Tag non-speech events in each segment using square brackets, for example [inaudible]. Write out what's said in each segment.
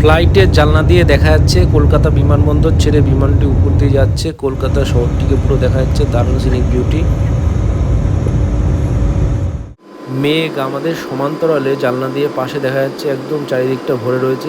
ফ্লাইটের জানলা দিয়ে দেখা যাচ্ছে কলকাতা বিমানবন্দর ছেড়ে বিমানটি উপর দিয়ে যাচ্ছে। কলকাতা শহরটিকে পুরো দেখা যাচ্ছে। দারুণ সিনিক বিউটি মেঘ আমাদের সমান্তরালে জানলা দিয়ে পাশে দেখা যাচ্ছে। একদম চারিদিকটা ভরে রয়েছে।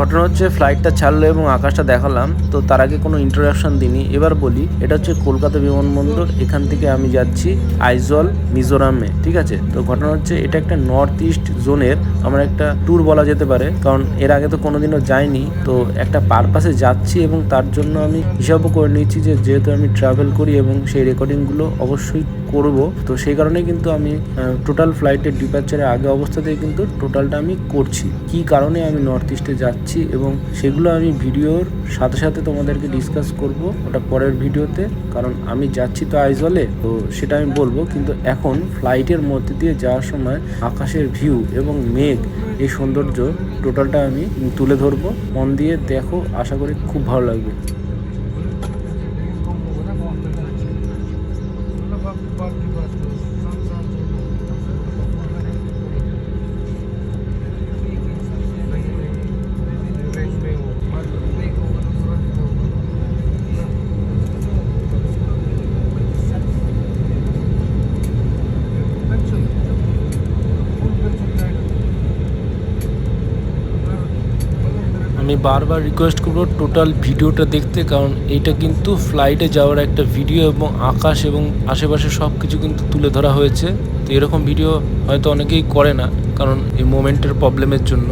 ঘটনা হচ্ছে ফ্লাইটটা ছাড়লো এবং আকাশটা দেখালাম। তো তার আগে কোনো ইন্ট্রোডাকশন দিইনি। এবার বলি, এটা হচ্ছে কলকাতা বিমানবন্দর। এখান থেকে আমি যাচ্ছি আইজল, মিজোরামে, ঠিক আছে? তো ঘটনা হচ্ছে, এটা একটা নর্থ ইস্ট জোনের আমার একটা ট্যুর বলা যেতে পারে। কারণ এর আগে তো কোনোদিনও যাইনি। তো একটা পারপাসে যাচ্ছি এবং তার জন্য আমি হিসাবও করে নিচ্ছি যে, যেহেতু আমি ট্রাভেল করি এবং সেই রেকর্ডিংগুলো অবশ্যই করব। তো সেই কারণে কিন্তু আমি টোটাল ফ্লাইটের ডিপারচারের আগে অবস্থাতেই কিন্তু টোটালটা আমি করছি। কি কারণে আমি নর্থ ইস্টে যাচ্ছি এবং সেগুলো আমি ভিডিওর সাথে সাথে তোমাদেরকে ডিসকাস করব ওটা পরের ভিডিওতে। কারণ আমি যাচ্ছি তো আইজলে, তো সেটা আমি বলব। কিন্তু এখন ফ্লাইটের মধ্যে দিয়ে যাওয়ার সময় আকাশের ভিউ এবং মেঘ, এই সৌন্দর্য টোটালটা আমি তুলে ধরবো। মন দিয়ে দেখো, আশা করি খুব ভালো লাগবে। আমি বারবার রিকোয়েস্ট করব টোটাল ভিডিওটা দেখতে কারণ এইটা কিন্তু ফ্লাইটে যাওয়ার একটা ভিডিও এবং আকাশ এবং আশেপাশে সব কিছু কিন্তু তুলে ধরা হয়েছে তো এরকম ভিডিও হয়তো অনেকেই করে না কারণ এই মোমেন্টের প্রবলেমের জন্য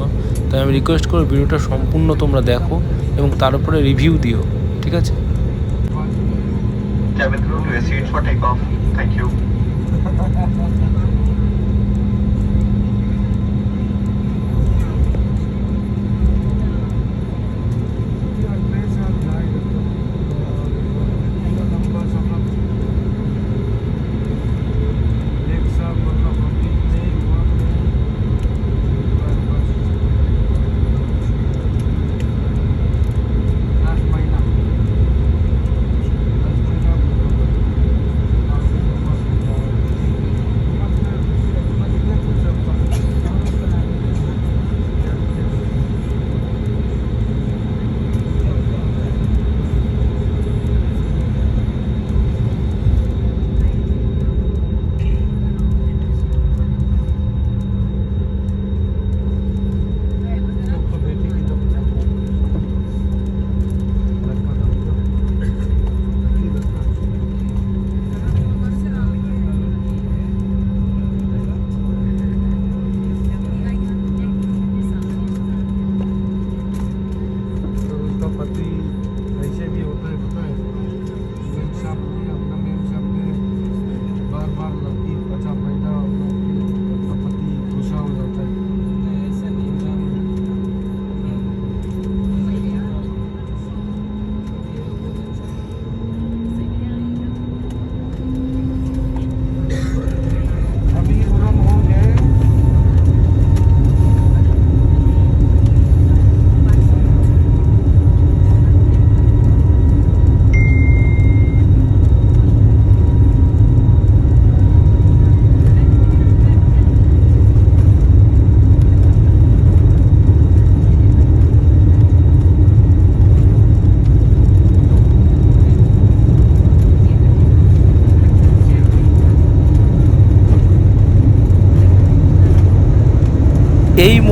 তাই আমি রিকোয়েস্ট করব ভিডিওটা সম্পূর্ণ তোমরা দেখো এবং তার উপরে রিভিউ দিও ঠিক আছে Cabin crew to your seats for takeoff. Thank you. [laughs]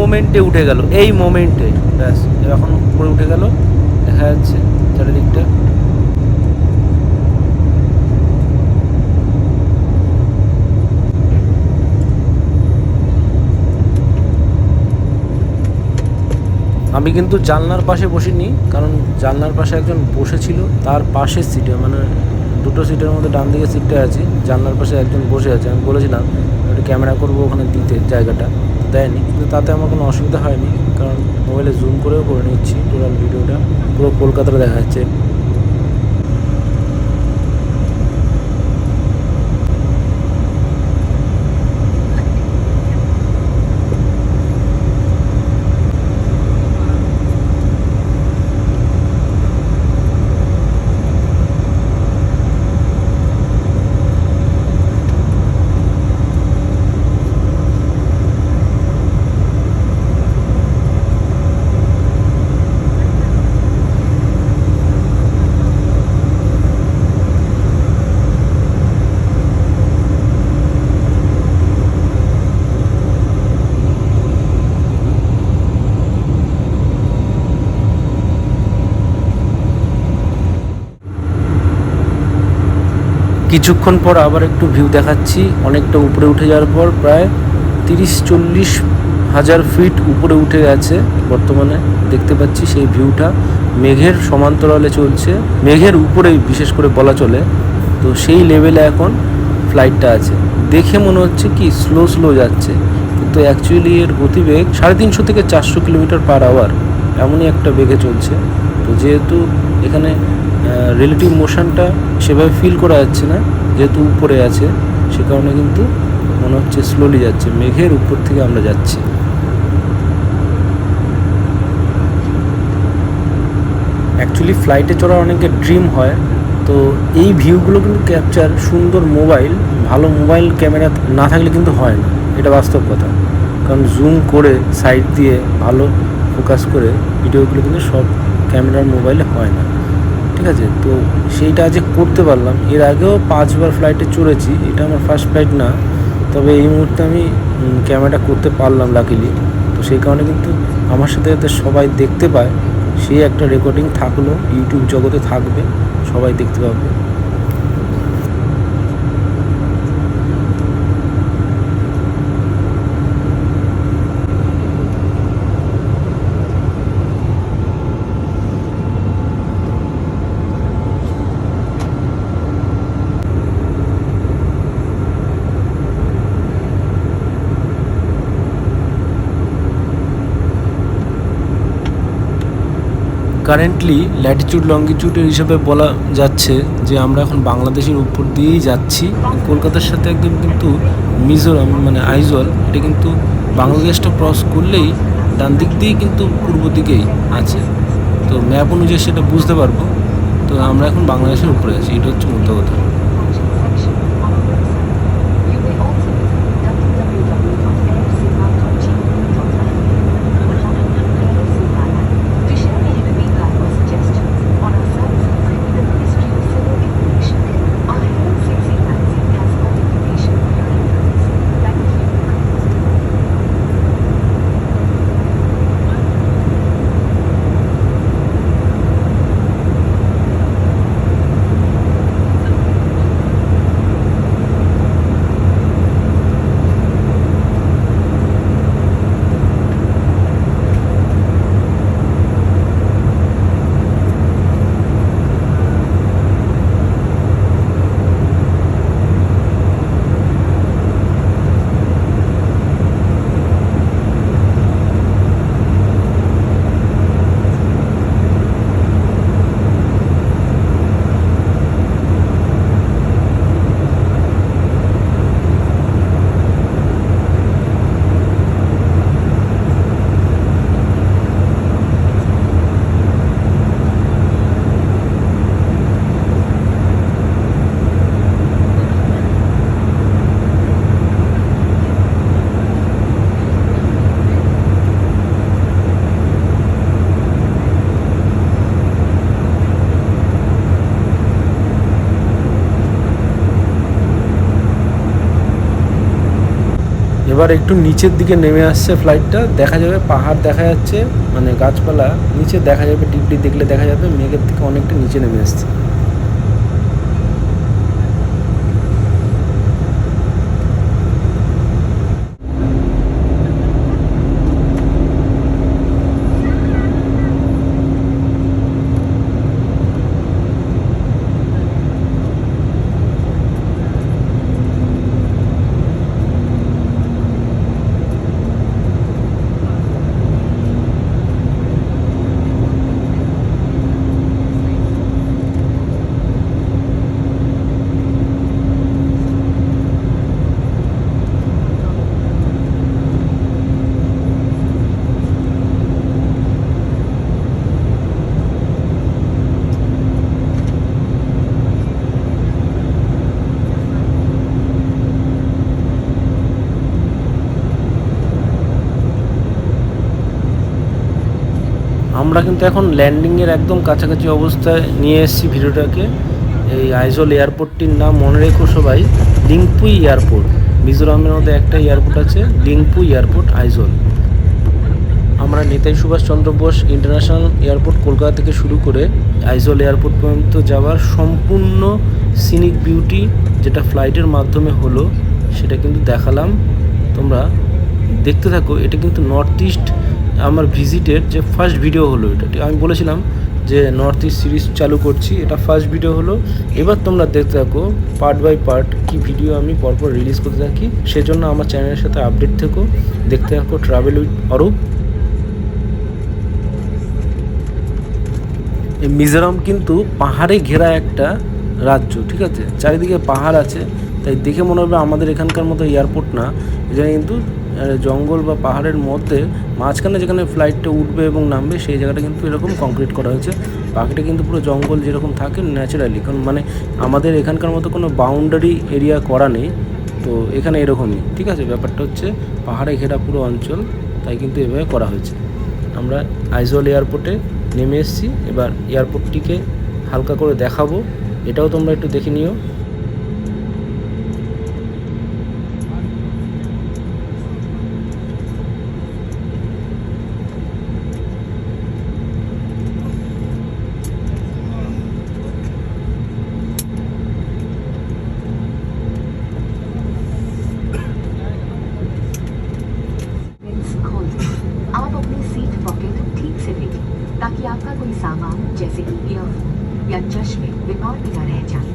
মোমেন্টে উঠে গেল, এই মোমেন্টে। ব্যাস এখন উপরে উঠে গেল, দেখা যাচ্ছে চারিদিকটা। আমি কিন্তু জানলার পাশে বসিনি, কারণ জানলার পাশে একজন বসেছিল, তার পাশের সিটে মানে দুটো সিটের মধ্যে ডান দিকে সিটটা আছে, জানলার পাশে একজন বসে আছে। আমি বলেছিলাম একটা ক্যামেরা করব ওখানে দিতে জায়গাটা। দেয়নি। কিন্তু তাতে আমার কোনো অসুবিধা হয়নি। কারণ মোবাইলে জুম করেও করে নিচ্ছি টোটাল ভিডিওটা পুরো কলকাতাটা দেখা যাচ্ছে কিছুক্ষণ পর আবার একটু ভিউ দেখাচ্ছি। অনেকটা উপরে উঠে যাওয়ার পর প্রায় তিরিশ চল্লিশ হাজার ফিট উপরে উঠে গেছে বর্তমানে। দেখতে পাচ্ছি সেই ভিউটা মেঘের সমান্তরালে চলছে। মেঘের উপরেই বিশেষ করে বলা চলে। তো সেই লেভেলে এখন ফ্লাইটটা আছে। দেখে মনে হচ্ছে কি স্লো স্লো যাচ্ছে। কিন্তু অ্যাকচুয়ালি এর গতিবেগ সাড়ে তিনশো থেকে চারশো কিলোমিটার পার আওয়ার এমনই একটা বেগে চলছে। তো যেহেতু এখানে রিলেটিভ মোশনটা সেভাবে ফিল করা যাচ্ছে না, যেহেতু উপরে আছে, সে কারণে কিন্তু মনে হচ্ছে স্লোলি যাচ্ছে, মেঘের উপর থেকে আমরা যাচ্ছি। অ্যাকচুয়ালি ফ্লাইটে চড়ার অনেকের ড্রিম হয়, তো এই ভিউগুলো কিন্তু ক্যাপচার সুন্দর মোবাইল ভালো মোবাইল ক্যামেরা না থাকলে কিন্তু হয় না, এটা বাস্তব কথা। কারণ জুম করে সাইড দিয়ে ভালো ফোকাস করে ভিডিওগুলো কিন্তু সব ক্যামেরার মোবাইলে হয় না। আছে, তো সেইটা আজকে করতে পারলাম, এর আগেও পাঁচবার ফ্লাইটে চড়েছি, এটা আমার ফার্স্ট ফ্লাইট না, তবে এই মুহূর্তে আমি ক্যামেরাটা করতে পারলাম লাকিলি তো সেই কারণে কিন্তু আমার সাথে যাতে সবাই দেখতে পায়, সেই একটা রেকর্ডিং থাকল ইউটিউব জগতে থাকবে, সবাই দেখতে পাবে। কারেন্টলি ল্যাটিচিউড লঙ্গিচিউডের হিসাবে বলা যাচ্ছে যে আমরা এখন বাংলাদেশের উপর দিয়েই যাচ্ছি। কলকাতার সাথে একদম কিন্তু মিজোরাম মানে আইজল, এটা কিন্তু বাংলাদেশটা ক্রস করলেই ডান দিক দিয়েই কিন্তু পূর্ব দিকেই আছে। তো ম্যাপ অনুযায়ী সেটা বুঝতে পারব। তো আমরা এখন বাংলাদেশের উপরে আছি, এটা হচ্ছে মধ্য কথা। এবার একটু নিচের দিকে নেমে আসছে ফ্লাইটটা দেখা যাবে পাহাড় দেখা যাচ্ছে মানে গাছপালা। নিচে দেখা যাবে, ডিপটি দেখলে দেখা যাবে, মেঘের থেকে অনেকটা নিচে নেমে আসছে। আমরা কিন্তু এখন ল্যান্ডিংয়ের একদম কাছাকাছি অবস্থায় নিয়ে এসেছি ভিডিওটাকে। এই আইজল এয়ারপোর্টটির নাম মনে রেখো সবাই, লিংপুই এয়ারপোর্ট। মিজোরামের মধ্যে একটা এয়ারপোর্ট আছে, লিংপুই এয়ারপোর্ট, আইজল। আমরা নেতাজি সুভাষচন্দ্র বোস ইন্টারন্যাশনাল এয়ারপোর্ট কলকাতা থেকে শুরু করে আইজল এয়ারপোর্ট পর্যন্ত যাওয়ার সম্পূর্ণ সিনিক বিউটি যেটা ফ্লাইটের মাধ্যমে হলো, সেটা কিন্তু দেখালাম। তোমরা দেখতে থাকো, এটা কিন্তু নর্থ ইস্ট আমার ভিজিটের যে ফার্স্ট ভিডিও হলো এটা আমি বলেছিলাম যে নর্থ ইস্ট সিরিজ চালু করছি, এটা ফার্স্ট ভিডিও হলো। এবার তোমরা দেখতে থাকো পার্ট বাই পার্ট কি ভিডিও আমি পরপর রিলিজ করতে থাকি। সেজন্য আমার চ্যানেলের সাথে আপডেট থেকো। দেখতে থাকো ট্রাভেল উইথ অরূপ মিজোরাম কিন্তু পাহাড়ে ঘেরা একটা রাজ্য, ঠিক আছে? চারিদিকে পাহাড় আছে, তাই দেখে মনে হবে আমাদের এখানকার মতো এয়ারপোর্ট না। এখানে কিন্তু জঙ্গল বা পাহাড়ের মধ্যে মাঝখানে যেখানে ফ্লাইটটা উঠবে এবং নামবে, সেই জায়গাটা কিন্তু এরকম কংক্রিট করা হয়েছে। বাকিটা কিন্তু পুরো জঙ্গল যেরকম থাকে ন্যাচারালি কারণ মানে আমাদের এখানকার মতো কোনো বাউন্ডারি এরিয়া করা নেই, তো এখানে এরকমই। ঠিক আছে, ব্যাপারটা হচ্ছে পাহাড়ে ঘেরা পুরো অঞ্চল, তাই কিন্তু এভাবে করা হয়েছে। আমরা আইজল এয়ারপোর্টে নেমে এসেছি, এবার এয়ারপোর্টটিকে হালকা করে দেখাবো। এটাও তোমরা একটু দেখে নিও। विमान रह जाए।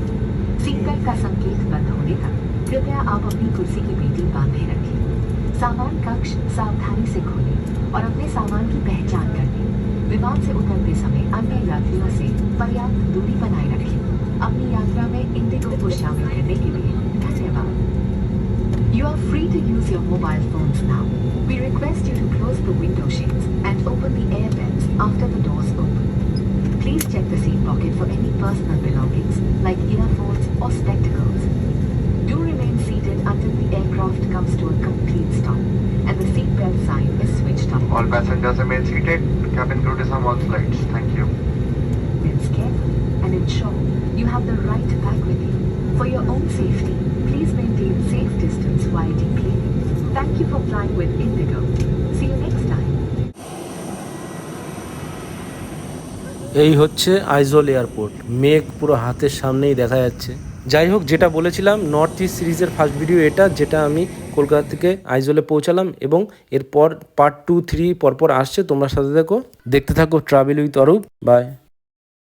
बेल्ट का संकेत बंद होने तक कृपया आप अपनी कुर्सी की पेटी बांधे रखें। सामान कक्ष सावधानी से खोलें और अपने सामान की पहचान कर लें। विमान से उतरते समय अन्य यात्रियों से पर्याप्त दूरी बनाए रखें। अपनी यात्रा में इंडिगो को शामिल करने के लिए धन्यवाद। You are free to use your mobile phones now. We request you to close the window shades and open the air vents after the doors for any personal belongings like earphones or spectacles. Do remain seated until the aircraft comes to a complete stop and the seatbelt sign is switched off. All passengers remain seated. Cabin crew is on all flights. Thank you. It's careful and ensure you have the right bag with you. For your own safety, please maintain safe এই হচ্ছে Aizawl airport. মেঘ পুরো হাতের সামনেই দেখা যাচ্ছে। যাই হোক, যেটা বলেছিলাম নর্থ ইস্ট সিরিজের ফার্স্ট ভিডিও এটা, যেটা আমি কলকাতা থেকে আইজলে পৌঁছালাম এবং এরপর পার্ট টু থ্রি পরপর আসছে। তোমরা সাথে দেখো দেখতে থাকো ট্রাভেল উইথ অরূপ বাই